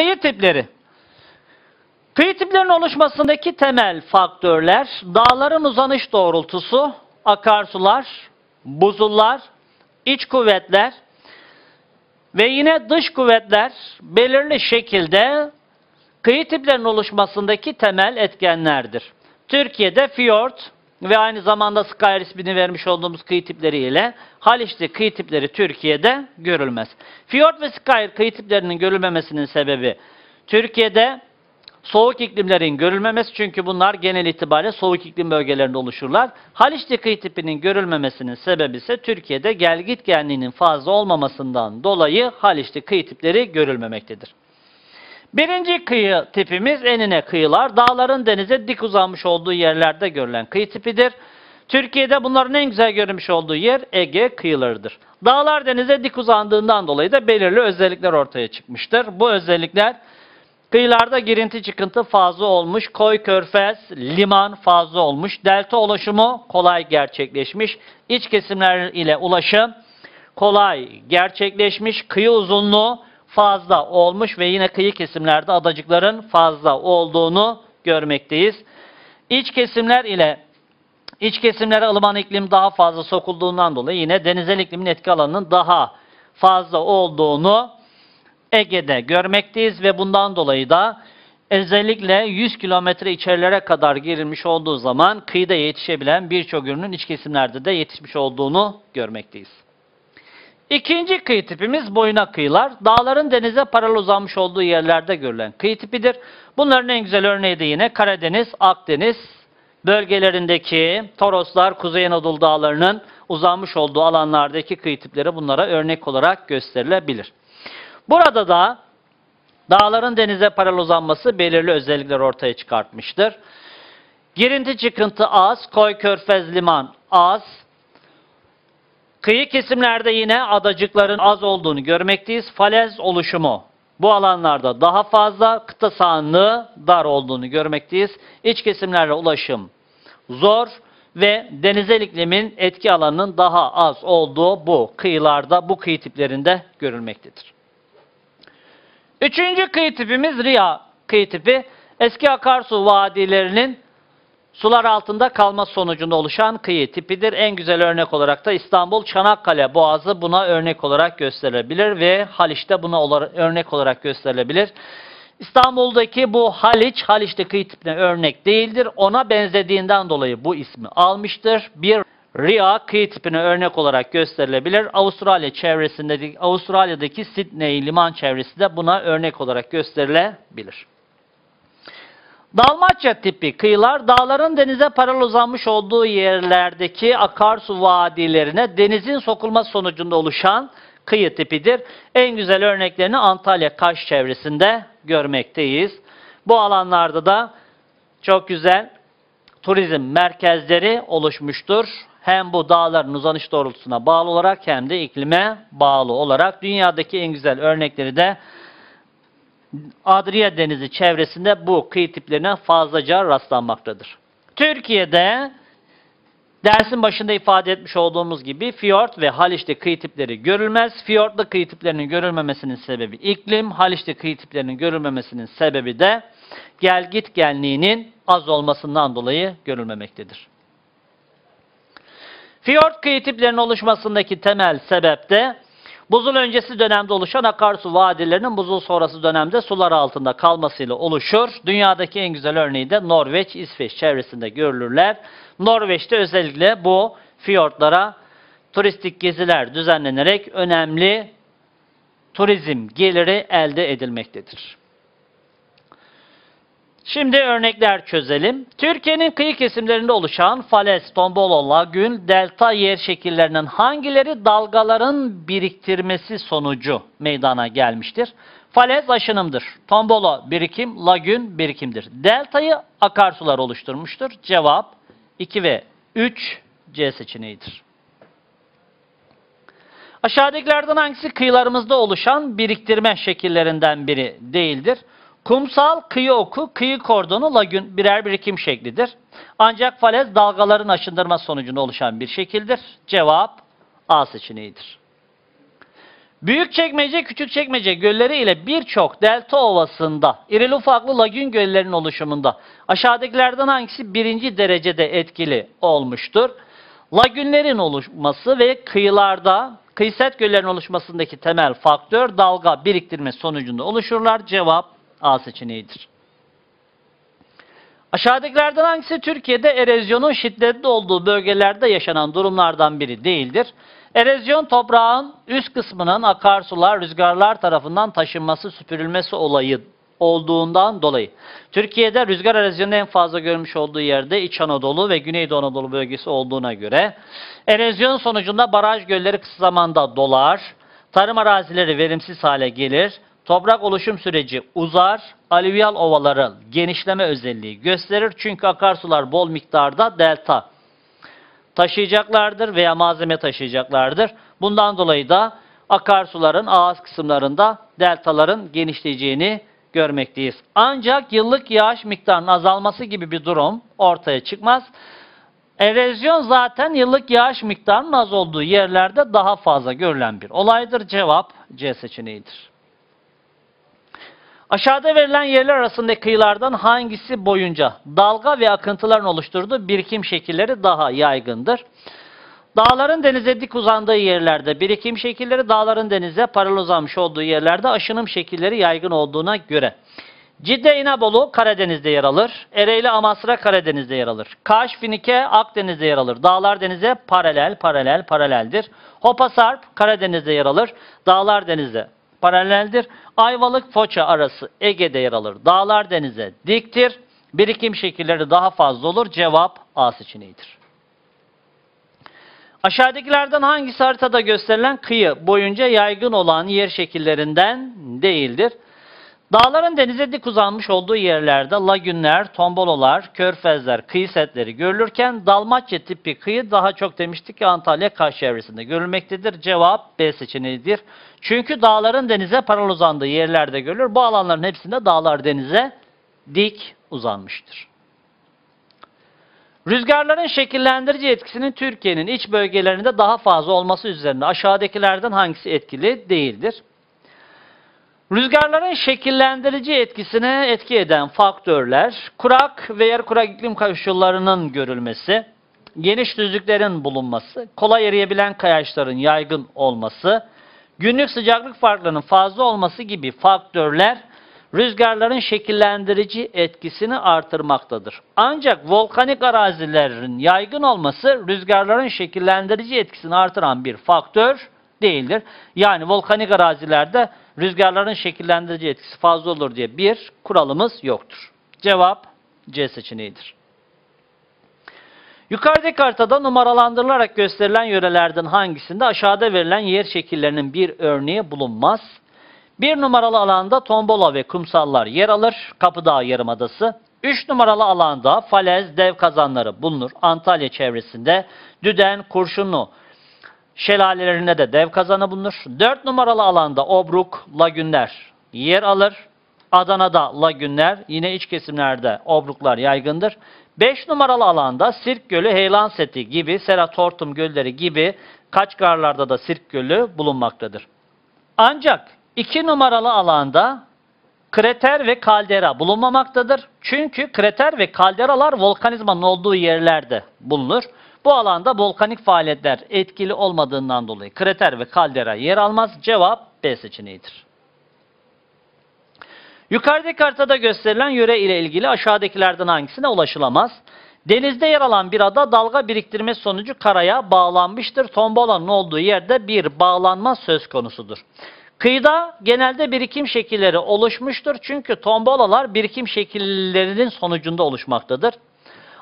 kıyı tipleri. Kıyı tiplerinin oluşmasındaki temel faktörler dağların uzanış doğrultusu, akarsular, buzullar, iç kuvvetler ve yine dış kuvvetler belirli şekilde kıyı tiplerinin oluşmasındaki temel etkenlerdir. Türkiye'de fiyort ve aynı zamanda Skyr ismini vermiş olduğumuz kıyı tipleriyle Haliç'te kıyı tipleri Türkiye'de görülmez. Fiyort ve Skyr kıyı tiplerinin görülmemesinin sebebi Türkiye'de soğuk iklimlerin görülmemesi çünkü bunlar genel itibariyle soğuk iklim bölgelerinde oluşurlar. Haliç'te kıyı tipinin görülmemesinin sebebi ise Türkiye'de gel git genliğinin fazla olmamasından dolayı Haliç'te kıyı tipleri görülmemektedir. Birinci kıyı tipimiz enine kıyılar. Dağların denize dik uzanmış olduğu yerlerde görülen kıyı tipidir. Türkiye'de bunların en güzel görülmüş olduğu yer Ege kıyılarıdır. Dağlar denize dik uzandığından dolayı da belirli özellikler ortaya çıkmıştır. Bu özellikler kıyılarda girinti çıkıntı fazla olmuş, koy körfez, liman fazla olmuş, delta ulaşımı kolay gerçekleşmiş, iç kesimler ile ulaşım kolay gerçekleşmiş, kıyı uzunluğu fazla olmuş ve yine kıyı kesimlerde adacıkların fazla olduğunu görmekteyiz. İç kesimler ile iç kesimlere ılıman iklim daha fazla sokulduğundan dolayı yine denizel iklimin etki alanının daha fazla olduğunu Ege'de görmekteyiz ve bundan dolayı da özellikle 100 kilometre içerilere kadar girilmiş olduğu zaman kıyıda yetişebilen birçok ürünün iç kesimlerde de yetişmiş olduğunu görmekteyiz. İkinci kıyı tipimiz boyuna kıyılar. Dağların denize paralel uzanmış olduğu yerlerde görülen kıyı tipidir. Bunların en güzel örneği de yine Karadeniz, Akdeniz bölgelerindeki Toroslar, Kuzey Anadolu dağlarının uzanmış olduğu alanlardaki kıyı tipleri bunlara örnek olarak gösterilebilir. Burada da dağların denize paralel uzanması belirli özellikler ortaya çıkartmıştır. Girinti çıkıntı az, koy körfez liman az, Kıyı kesimlerde yine adacıkların az olduğunu görmekteyiz. Falez oluşumu bu alanlarda daha fazla, kıta sahanlığı dar olduğunu görmekteyiz. İç kesimlerle ulaşım zor ve denizel iklimin etki alanının daha az olduğu bu kıyılarda, bu kıyı tiplerinde görülmektedir. Üçüncü kıyı tipimiz Riya kıyı tipi. Eski akarsu vadilerinin sular altında kalma sonucunda oluşan kıyı tipidir. En güzel örnek olarak da İstanbul Çanakkale Boğazı buna örnek olarak gösterilebilir ve Haliç'te buna örnek olarak gösterilebilir. İstanbul'daki bu Haliç, Haliç'te kıyı tipine örnek değildir. Ona benzediğinden dolayı bu ismi almıştır. Bir Ria kıyı tipine örnek olarak gösterilebilir. Avustralya çevresindeki Avustralya'daki Sydney liman çevresi de buna örnek olarak gösterilebilir. Dalmaçya tipi kıyılar dağların denize paralel uzanmış olduğu yerlerdeki akarsu vadilerine denizin sokulma sonucunda oluşan kıyı tipidir. En güzel örneklerini Antalya Kaş çevresinde görmekteyiz. Bu alanlarda da çok güzel turizm merkezleri oluşmuştur. Hem bu dağların uzanış doğrultusuna bağlı olarak hem de iklime bağlı olarak dünyadaki en güzel örnekleri de Adria Denizi çevresinde bu kıyı tiplerine fazlaca rastlanmaktadır. Türkiye'de dersin başında ifade etmiş olduğumuz gibi fiyort ve Haliç'te kıyı tipleri görülmez. Fiyortlu kıyı tiplerinin görülmemesinin sebebi iklim, Haliç'te kıyı tiplerinin görülmemesinin sebebi de gel git genliğinin az olmasından dolayı görülmemektedir. Fiyort kıyı tiplerinin oluşmasındaki temel sebep de Buzul öncesi dönemde oluşan akarsu vadilerinin buzul sonrası dönemde sular altında kalmasıyla oluşur. Dünyadaki en güzel örneği de Norveç, İsveç çevresinde görülürler. Norveç'te özellikle bu fiyortlara turistik geziler düzenlenerek önemli turizm geliri elde edilmektedir. Şimdi örnekler çözelim. Türkiye'nin kıyı kesimlerinde oluşan falez, tombolo, lagün, delta yer şekillerinden hangileri dalgaların biriktirmesi sonucu meydana gelmiştir? Falez aşınımdır. Tombolo birikim, lagün birikimdir. Deltayı akarsular oluşturmuştur. Cevap 2 ve 3 C seçeneğidir. Aşağıdakilerden hangisi kıyılarımızda oluşan biriktirme şekillerinden biri değildir? Kumsal, kıyı oku, kıyı kordonu, lagün birer birikim şeklidir. Ancak falez dalgaların aşındırma sonucunda oluşan bir şekildir. Cevap A seçeneğidir. Büyükçekmece, Küçükçekmece gölleri ile birçok delta ovasında, irili ufaklı lagün göllerinin oluşumunda aşağıdakilerden hangisi birinci derecede etkili olmuştur? Lagünlerin oluşması ve kıyılarda, kıyıset göllerin oluşmasındaki temel faktör dalga biriktirme sonucunda oluşurlar. Cevap A seçeneğidir. Aşağıdakilerden hangisi Türkiye'de erozyonun şiddetli olduğu bölgelerde yaşanan durumlardan biri değildir? Erozyon toprağın üst kısmının akarsular, rüzgarlar tarafından taşınması, süpürülmesi olayı olduğundan dolayı. Türkiye'de rüzgar erozyonunun en fazla görmüş olduğu yerde İç Anadolu ve Güneydoğu Anadolu bölgesi olduğuna göre erozyon sonucunda baraj gölleri kısa zamanda dolar, tarım arazileri verimsiz hale gelir, toprak oluşum süreci uzar, alüvyal ovaları genişleme özelliği gösterir çünkü akarsular bol miktarda delta taşıyacaklardır veya malzeme taşıyacaklardır. Bundan dolayı da akarsuların ağız kısımlarında deltaların genişleyeceğini görmekteyiz. Ancak yıllık yağış miktarının azalması gibi bir durum ortaya çıkmaz. Erozyon zaten yıllık yağış miktarının az olduğu yerlerde daha fazla görülen bir olaydır. Cevap C seçeneğidir. Aşağıda verilen yerler arasındaki kıyılardan hangisi boyunca dalga ve akıntıların oluşturduğu birikim şekilleri daha yaygındır? Dağların denize dik uzandığı yerlerde birikim şekilleri, dağların denize paralel uzanmış olduğu yerlerde aşınım şekilleri yaygın olduğuna göre. Cidde İnebolu Karadeniz'de yer alır. Ereğli Amasra Karadeniz'de yer alır. Kaş Finike Akdeniz'de yer alır. Dağlar denize paralel, paralel, paraleldir. Hopa Sarp Karadeniz'de yer alır. Dağlar denize paraleldir. Ayvalık Foça arası Ege'de yer alır. Dağlar denize diktir. Birikim şekilleri daha fazla olur. Cevap A seçeneğidir. Aşağıdakilerden hangisi haritada gösterilen kıyı boyunca yaygın olan yer şekillerinden değildir? Dağların denize dik uzanmış olduğu yerlerde lagünler, tombololar, körfezler, kıyı setleri görülürken Dalmatya tipi kıyı daha çok demiştik ki Antalya Kaş çevresinde görülmektedir. Cevap B seçeneğidir. Çünkü dağların denize paralel uzandığı yerlerde görülür. Bu alanların hepsinde dağlar denize dik uzanmıştır. Rüzgarların şekillendirici etkisinin Türkiye'nin iç bölgelerinde daha fazla olması üzerinde aşağıdakilerden hangisi etkili değildir? Rüzgarların şekillendirici etkisine etki eden faktörler, kurak ve yer kurak iklim koşullarının görülmesi, geniş düzlüklerin bulunması, kolay eriyebilen kayaçların yaygın olması, günlük sıcaklık farklarının fazla olması gibi faktörler rüzgarların şekillendirici etkisini artırmaktadır. Ancak volkanik arazilerin yaygın olması rüzgarların şekillendirici etkisini artıran bir faktör değildir. Yani volkanik arazilerde rüzgarların şekillendirici etkisi fazla olur diye bir kuralımız yoktur. Cevap C seçeneğidir. Yukarıdaki haritada numaralandırılarak gösterilen yörelerden hangisinde aşağıda verilen yer şekillerinin bir örneği bulunmaz? Bir numaralı alanda tombola ve kumsallar yer alır. Kapıdağ Yarımadası. Üç numaralı alanda falez, dev kazanları bulunur. Antalya çevresinde Düden, Kurşunlu, şelalelerinde de dev kazanı bulunur. 4 numaralı alanda Obruk, Lagünler yer alır. Adana'da lagünler, yine iç kesimlerde obruklar yaygındır. 5 numaralı alanda Sirk Gölü, Heylan Seti gibi, Seratortum gölleri gibi Kaçgarlarda da Sirk Gölü bulunmaktadır. Ancak 2 numaralı alanda krater ve kaldera bulunmamaktadır. Çünkü krater ve kalderalar volkanizmanın olduğu yerlerde bulunur. Bu alanda volkanik faaliyetler etkili olmadığından dolayı krater ve kaldera yer almaz. Cevap B seçeneğidir. Yukarıdaki haritada gösterilen yöre ile ilgili aşağıdakilerden hangisine ulaşılamaz? Denizde yer alan bir ada dalga biriktirme sonucu karaya bağlanmıştır. Tombolanın olduğu yerde bir bağlanma söz konusudur. Kıyıda genelde birikim şekilleri oluşmuştur. Çünkü tombolalar birikim şekillerinin sonucunda oluşmaktadır.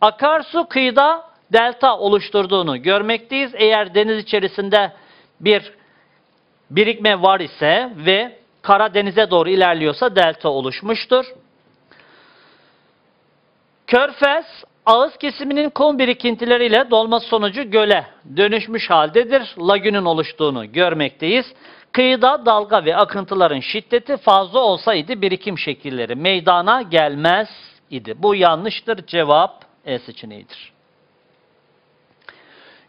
Akarsu kıyıda delta oluşturduğunu görmekteyiz. Eğer deniz içerisinde bir birikme var ise ve kara denize doğru ilerliyorsa delta oluşmuştur. Körfez ağız kesiminin kum birikintileriyle dolması sonucu göle dönüşmüş haldedir. Lagünün oluştuğunu görmekteyiz. Kıyıda dalga ve akıntıların şiddeti fazla olsaydı birikim şekilleri meydana gelmez idi. Bu yanlıştır. Cevap E seçeneğidir.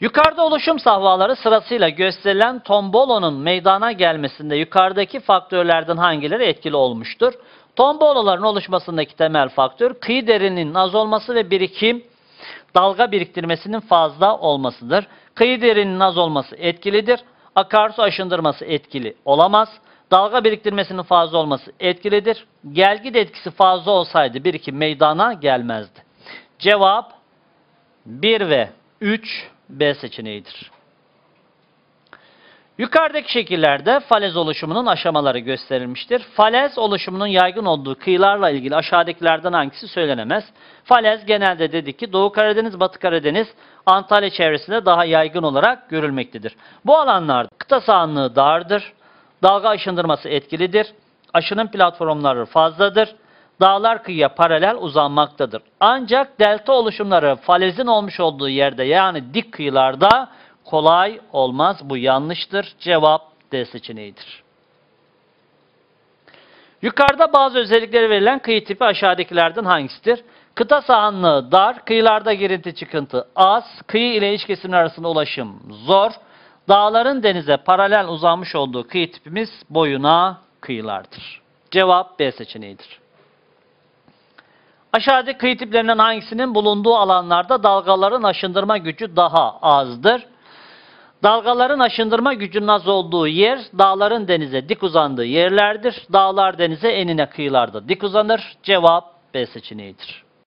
Yukarıda oluşum sahvaları sırasıyla gösterilen tombolonun meydana gelmesinde yukarıdaki faktörlerden hangileri etkili olmuştur? Tomboloların oluşmasındaki temel faktör kıyı derinliğinin az olması ve birikim dalga biriktirmesinin fazla olmasıdır. Kıyı derinliğinin az olması etkilidir. Akarsu aşındırması etkili olamaz. Dalga biriktirmesinin fazla olması etkilidir. Gelgit etkisi fazla olsaydı birikim meydana gelmezdi. Cevap 1 ve 3 B seçeneğidir. Yukarıdaki şekillerde falez oluşumunun aşamaları gösterilmiştir. Falez oluşumunun yaygın olduğu kıyılarla ilgili aşağıdakilerden hangisi söylenemez? Falez genelde dedik ki Doğu Karadeniz, Batı Karadeniz, Antalya çevresinde daha yaygın olarak görülmektedir. Bu alanlarda kıta sahanlığı dardır, dalga aşındırması etkilidir, aşının platformları fazladır, dağlar kıyıya paralel uzanmaktadır. Ancak delta oluşumları falezin olmuş olduğu yerde yani dik kıyılarda kolay olmaz. Bu yanlıştır. Cevap D seçeneğidir. Yukarıda bazı özellikleri verilen kıyı tipi aşağıdakilerden hangisidir? Kıta sahanlığı dar, kıyılarda girinti çıkıntı az, kıyı ile iç kesimler arasında ulaşım zor, dağların denize paralel uzanmış olduğu kıyı tipimiz boyuna kıyılardır. Cevap B seçeneğidir. Aşağıdaki kıyı tiplerinden hangisinin bulunduğu alanlarda dalgaların aşındırma gücü daha azdır? Dalgaların aşındırma gücünün az olduğu yer, dağların denize dik uzandığı yerlerdir. Dağlar denize enine kıyılarda dik uzanır. Cevap B seçeneğidir.